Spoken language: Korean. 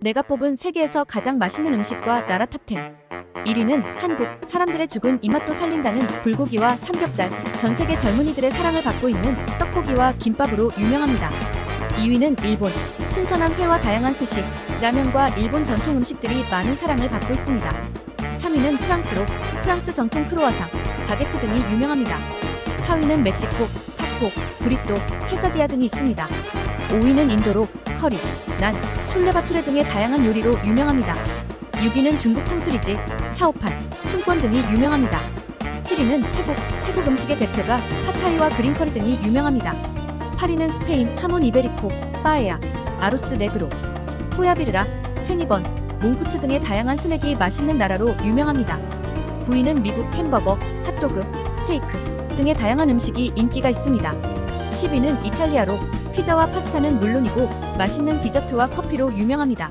내가 뽑은 세계에서 가장 맛있는 음식과 나라 탑10. 1위는 한국. 사람들의 죽은 입맛도 살린다는 불고기와 삼겹살. 전 세계 젊은이들의 사랑을 받고 있는 떡볶이와 김밥으로 유명합니다. 2위는 일본. 신선한 회와 다양한 스시, 라면과 일본 전통 음식들이 많은 사랑을 받고 있습니다. 3위는 프랑스로. 프랑스 전통 크로와상, 바게트 등이 유명합니다. 4위는 멕시코, 타코, 브리또, 케사디아 등이 있습니다. 5위는 인도로 커리, 난, 촐레바투레 등의 다양한 요리로 유명합니다. 6위는 중국 탕수리지, 차오판, 춘권 등이 유명합니다. 7위는 태국, 태국 음식의 대표가 팟타이와 그린커리 등이 유명합니다. 8위는 스페인, 하몬 이베리코, 빠에야, 아로스 네그로, 포야비르라, 생이번, 몽쿠츠 등의 다양한 스낵이 맛있는 나라로 유명합니다. 9위는 미국 햄버거, 핫도그, 스테이크 등의 다양한 음식이 인기가 있습니다. 10위는 이탈리아로 피자와 파스타는 물론이고 맛있는 디저트와 커피로 유명합니다.